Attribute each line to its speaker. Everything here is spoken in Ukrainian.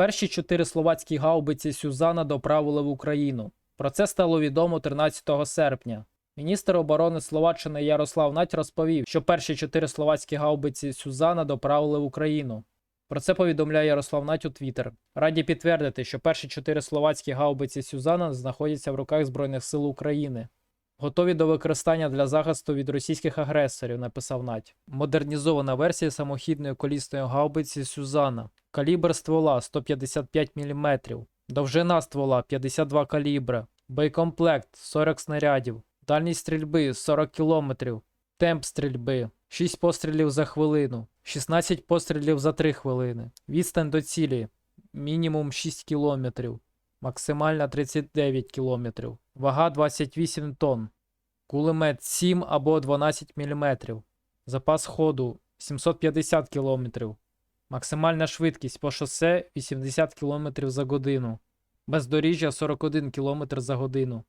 Speaker 1: Перші чотири словацькі гаубиці Сюзана доправили в Україну. Про це стало відомо 13 серпня. Міністр оборони Словаччини Ярослав Нать розповів, що перші чотири словацькі гаубиці Сюзана доправили в Україну. Про це повідомляє Ярослав Нать у Твіттер. Раді підтвердити, що перші чотири словацькі гаубиці Сюзана знаходяться в руках Збройних сил України. Готові до використання для захисту від російських агресорів, написав Нать. Модернізована версія самохідної колісної гаубиці Сюзана. Калібр ствола 155 мм, довжина ствола 52 калібра, боєкомплект 40 снарядів, дальність стрільби 40 км, темп стрільби 6 пострілів за хвилину, 16 пострілів за 3 хвилини, відстань до цілі мінімум 6 км, максимальна 39 км, вага 28 тонн, кулемет 7 або 12 мм, запас ходу 750 км, максимальна швидкість по шосе 80 км за годину, бездоріжжя 41 км за годину.